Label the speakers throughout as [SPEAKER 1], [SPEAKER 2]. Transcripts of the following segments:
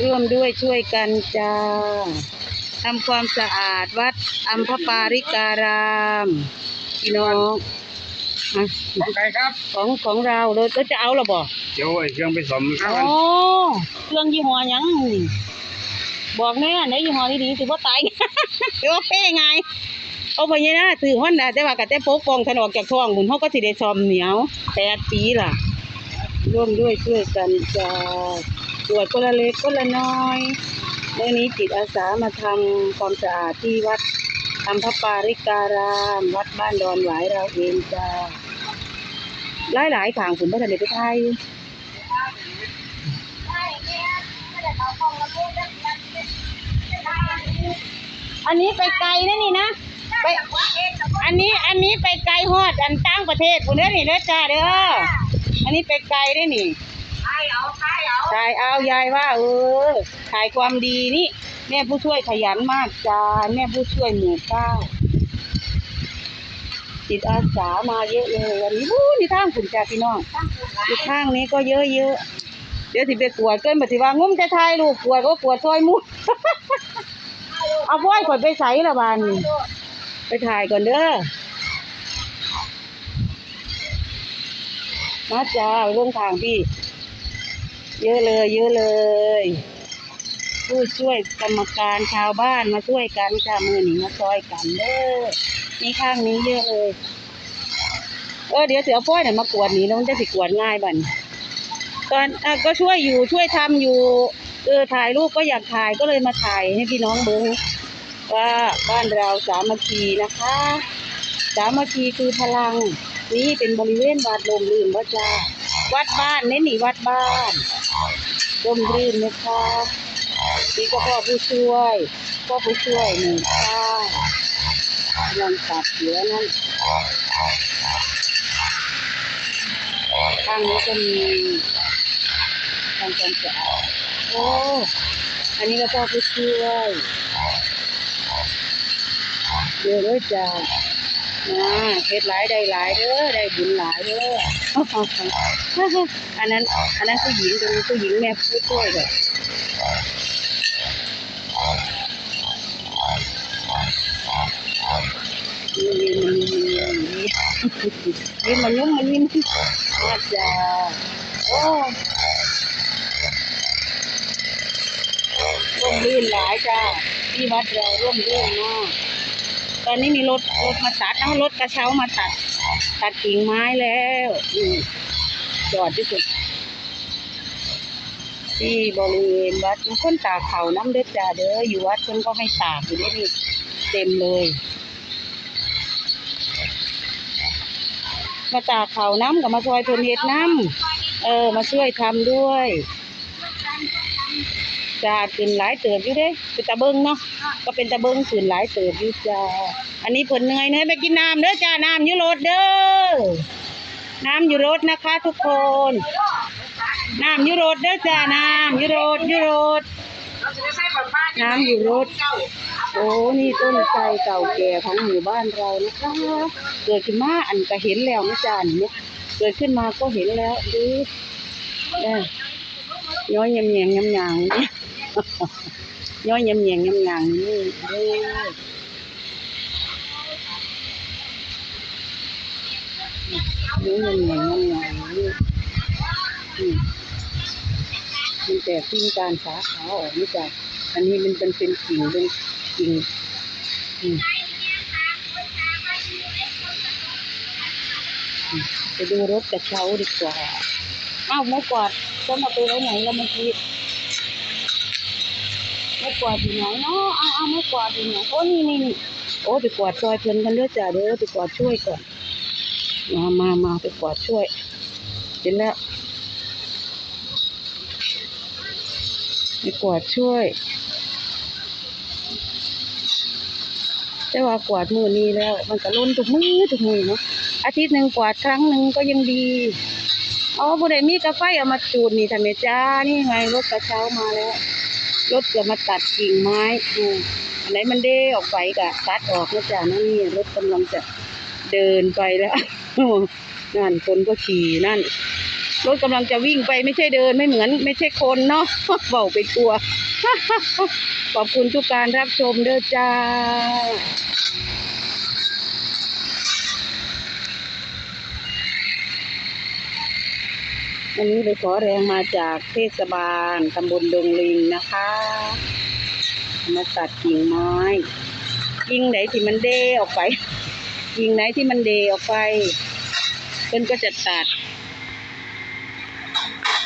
[SPEAKER 1] ร่วมด้วยช่วยกันจ้าทำความสะอาดวัดอัมพปาริการามพี่น้องอะ
[SPEAKER 2] ของใครครับ
[SPEAKER 1] ของของเราเราเราจะเอาหรอบ่
[SPEAKER 2] เดี๋ยวไอ้เครื่องไปสมครั
[SPEAKER 1] โอ้
[SPEAKER 2] บ
[SPEAKER 1] เครื่องยี่ห้อหยังนี่บอกแน่ไหนยี่ห้อดีๆสิบ่ตาย เดี๋ยวเป้ไงเอาไปเนี่ยนะถือฮอนดาแต่ว่าก็แต่โป๊กปองถนออกจากท้องหมุนเขาก็สิได้ซอมเหนียวแปดปีล่ะ ร่วมด้วยช่วยกันจ้า ตรวจคนละเล็กคนละน้อยเมื่อนี้จิตอาสามาทำความสะอาดที่วัดอัมพปาริการาม วัดบ้านดอนหวายเราเองจ้าหลายหลายๆขางผมพระทะเลไปไทยอันนี้ไปไกลนะนี่นะไปอันนี้อันนี้ไปไกลฮอดอันตั้งประเทศพุ่นเด้อนี่เด้อจ้าเด้ออันนี้ไปไกลได้ อนี่ถ่ายเอายายว่า เออถ่ายความดีนี่ แม่ผู้ช่วยขยันมากจ้าแม่ผู้ช่วยหมู่เก้าจิตอาสามาเยอะเลยวันนี้อู้นี่ทางคุณจ้าพี่น้องอีกข้างนี้ก็เยอะเยอะๆเดี๋ยวสิไปกวดเกินปฏิว่างุ้มจะทายลูกกวดก็กวดซอยหมุดเอาพ่อยข่อยไปใส่ละบานนี่ไปถ่ายก่อนเด้อมาจ้าลงทางพี่ เยอะเลย เยอะเลย ผู้ช่วยกรรมการชาวบ้านมาช่วยกันจ้ามือหนีมาซอยกันเด้อนี่ข้างนี้เยอะเลย เออเดี๋ยวเสือป้อยเนี่ยมากวดหนี้แล้วมันจะสิกวดง่ายบันตอนอะก็ช่วยอยู่ช่วยทำอยู่ เออถ่ายรูปก็อยากถ่ายก็เลยมาถ่ายให้พี่น้องเบิ้งว่าบ้านเราสามัคคีนะคะ สามัคคีคือพลัง นี่เป็นบริเวณวัดลมลื่นวัดจ้าวัดบ้านเนี่นี่วัดบ้าน ลมลื่นนะคะนี่ก็พ่อผู้ช่วยพ่อผู้ช่วยหนึ่งค่ะกำลังตัดเหลือนั่นข้างนี้ก็มีทำความสะอาดโอ้อันนี้ก็พ่อผู้ช่วยเดี๋ยวเลยจ้าอ่าเฮ็ดหลายได้หลายเด้อได้บุญหลายเด้อ อันนั้น อันนั้นผู้หญิงตรงนี้ผู้หญิงแม่ผู้ช่วยเลยนี่มันยุ่มมันยิ้มอาจาโอ้ร่มรื่นหลายจ้าที่วัดเราร่มรื่นมากตอนนี้มีรถรถมาตัดเอารถกระเช้ามาตัด ตัดกิ่งไม้แล้วจอดที่สุด ที่บริเวณวัดมีคนตากเขาน้ำเด้อจ้าเด้ออยู่วัดคนก็ให้ตากอยู่ได้นี่เต็มเลยมาตากเขาน้ำกับมาซอยเพนเฮ็ดน้ำเออ มาช่วยทำด้วย จ้าขึ้นหลายเติบอยู่เด้เป็นตะเบิงเนาะก็เป็นตะเบิงขึ้นหลายเติบอยู่จ้าอันนี้ผลเหนื่อยเนื่อยไปกินน้ำเด้อจ้าน้ำอยู่รถเด้อน้ำอยู่รถนะคะ ทุกคนน้ำอยู่รถเด้อจ้าน้ำอยู่รถอยู่รถน้ำอยู่รถโอ้นี่ต้นไทรเก่าแก่ของหมู่บ้านเรานะคะเกิดขึ้นมาอันก็เห็นแล้วนะจ๊ะนี่เกิดขึ้นมาก็เห็นแล้วดูเอ้ยย้อยยำแยงยำยางนี่ย ย้อยยำแยงยำหยางนี่เด้อย้อยยำแยงยำหยางนี่มันแต่ทิ้งการสาขาออกนี่จ้ะอันนี้มันเป็นเป็นกิ่งเป็นกิ่งไปดูรถกระเช้าดีกว่าอ้าวไม่กวาดต้องมาไปไว้ไหนแล้วมื่อกี้ไม่ กวาดอยู่ไหนเนาะเอาวอ้าไม่กวาดอยู่ไหนโอ้นี่นี่นี่โอ้ไปกวาดซอยเพิ่นกันเด้อจ้าเด้อไปกวาดช่วยก่อนมามามาไปกวาดช่วยเสร็จแล้วไปกวาดช่วยแต่ว่ากวาดมือนี้แล้ว มันก็ล้นทุกมือทุกมือเนาะอาทิตย์หนึ่งกวาดครั้งหนึ่งก็ยังดีอ๋อบุได้มีกาแฟเอามาจูดนี่ทำไมจ้านี่ไงรถกระเช้ามาแล้ว รถจะมาตัดกิ่งไม้ดูอันไหนมันเด้ออกไปกะตัดออกนะจ๊ะนั่นนี่รถกำลังจะเดินไปแล้วนั่นคนก็ขี่นั่น รถกำลังจะวิ่งไปไม่ใช่เดินไม่เหมือน ไม่ใช่คนเนาะเบาไปตัวขอบคุณทุกการรับชมเด้อจ้า วันนี้เลยขอแรงมาจากเทศบาลตำบลดงลิงนะคะ มาตัดกิ่งไม้กิ่งไหนที่มันเดออกไปกิ่งไหนที่มันเดออกไปเพิ่นก็จะตัด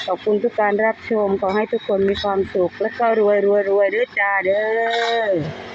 [SPEAKER 1] ขอบคุณทุกการรับชม ขอให้ทุกคนมีความสุข และก็รวยรวยรวยเด้อจ้าเด้อ